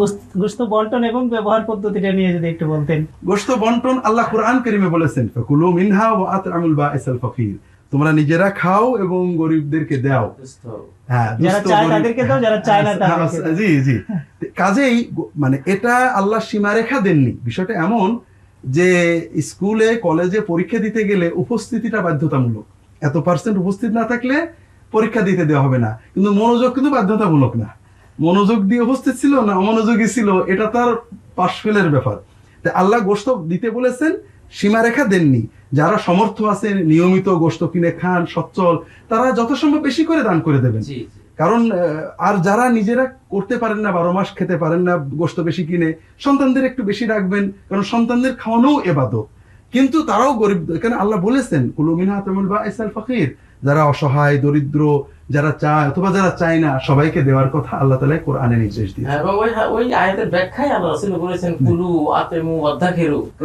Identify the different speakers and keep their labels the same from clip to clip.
Speaker 1: গোস্ত- গোস্ত বন্টন এবং ব্যবহার পদ্ধতিটা নিয়ে যদি একটু বলতেন।
Speaker 2: গোশত বন্টন আল্লাহ কোরআন করিমে বলেছেন ফাকুলু মিনহা ওয়া আতআমুল বাঈসাল ফাকির। তোমরা নিজেরা খাও এবং গরিবদেরকে দাও। হ্যাঁ
Speaker 1: যারা
Speaker 2: দুস্থ
Speaker 1: চায়
Speaker 2: গরিব-
Speaker 1: তাদেরকে দাও, যারা চায় না
Speaker 2: হ্যাঁ,
Speaker 1: তাদেরকে দাও।
Speaker 2: জি জি। কাজেই মানে এটা আল্লাহ সীমারেখা দেননি। বিষয়টা এমন যে স্কুলে কলেজে পরীক্ষা দিতে গেলে উপস্থিতিটা বাধ্যতামূলক। এত পার্সেন্ট উপস্থিত না থাকলে পরীক্ষা দিতে দেওয়া হবে না। কিন্তু মনোযোগ কিন্তু বাধ্যতামূলক না। মনোযোগ দিয়ে উপস্থিত ছিল না অমনোযোগী ছিল? এটা তার পাশ ফেলের ব্যাপার আল্লাহ গোস্ত দিতে বলেছেন সীমারেখা দেননি। যারা সমর্থ আছেন নিয়মিত গোস্ত কিনে খান সচ্ছল তারা যথাসম্ভব বেশি করে দান করে দেবেন। কারণ আর যারা নিজেরা করতে পারেন না বারো মাস খেতে পারেন না গোস্ত বেশি কিনে সন্তানদের একটু বেশি রাখবেন কারণ সন্তানদের খাওয়ানোও এবাদত। কিন্তু তারাও গরিব কেন আল্লাহ বলেছেন কুলুমিনা তেমন বা ইসাল ফকির যারা অসহায় দরিদ্র যারা চায় অথবা যারা চায় না সবাইকে দেওয়ার কথা আল্লাহ তালা কোরআনে নির্দেশ দিয়ে
Speaker 3: হ্যাঁ, এবং ওই ওই আয়াতের ব্যাখ্যায় আল্লাহ রাসূল বলেছেন কুলু আতেমু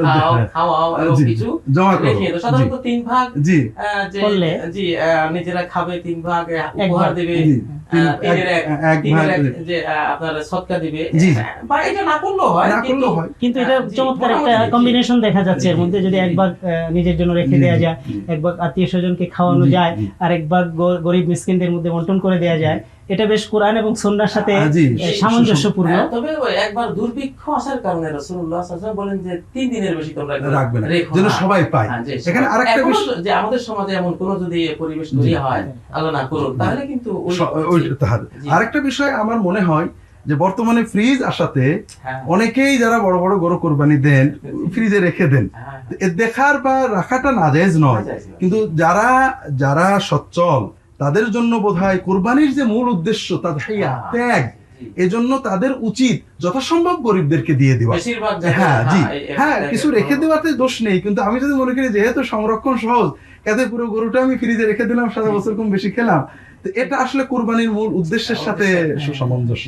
Speaker 3: খাও
Speaker 2: হ্যাঁ।
Speaker 3: খাওয়াও এবং কিছু
Speaker 2: জমা করো।
Speaker 3: সাধারণত তিন ভাগ
Speaker 2: জি।
Speaker 1: করলে?
Speaker 3: জি নিজেরা খাবে তিন ভাগ উপহার দেবে হয় কিন্তু
Speaker 1: এটা চমৎকার একটা কম্বিনেশন দেখা যাচ্ছে। এর মধ্যে যদি
Speaker 2: জি,
Speaker 1: এক
Speaker 2: জি।
Speaker 1: ভাগ আহ, নিজের জন্য রেখে দেওয়া যায় একবার আত্মীয় স্বজনকে খাওয়ানো যায় আর একবার গরিব মিসকিনদের মধ্যে বন্টন করে দেওয়া যায়। এটা বেশ কোরআন এবং সন্ন্যার সাথে
Speaker 2: আহ,
Speaker 1: সামঞ্জস্যপূর্ণ।
Speaker 3: হ্যাঁ, তবে একবার দুর্ভিক্ষ আসার কারণে রাসূলুল্লাহ সাল্লাল্লাহু বলেন যে তিন দিনের বেশি তোমরা
Speaker 2: রাখবে না যেন সবাই পায়।
Speaker 3: হ্যাঁ,
Speaker 2: এখানে আরেকটা বিষয়
Speaker 3: যে আমাদের সমাজে এমন কোন যদি পরিবেশ তৈরি হয় আল্লাহ না করুন তাহলে কিন্তু।
Speaker 2: আরেকটা বিষয় আমার মনে হয় যে বর্তমানে ফ্রিজ আসাতে
Speaker 3: হ্যাঁ,
Speaker 2: অনেকেই যারা বড় বড় গরু কোরবানি দেন ফ্রিজে রেখে দেন।
Speaker 3: হ্যাঁ,
Speaker 2: দেখার বা রাখাটা নাজায়েজ নয়। কিন্তু যারা যারা সচ্ছল তাদের জন্য বোধ হয় কোরবানির যে মূল উদ্দেশ্য তাদের
Speaker 3: হ্যাঁ।
Speaker 2: ত্যাগ এজন্য তাদের উচিত যথাসম্ভব গরিবদেরকে দিয়ে দেওয়া হ্যাঁ জি
Speaker 3: এই-
Speaker 2: হ্যাঁ কিছু রেখে দেওয়াতে দোষ নেই কিন্তু আমি যদি মনে করি যেহেতু সংরক্ষণ সহজ এতে পুরো গরুটা আমি ফ্রিজে রেখে দিলাম সারা বছর কম বেশি খেলাম তো এটা আসলে কোরবানির মূল উদ্দেশ্যের সাথে
Speaker 3: উদ্দেশ্যের-
Speaker 2: সুসামঞ্জস্য।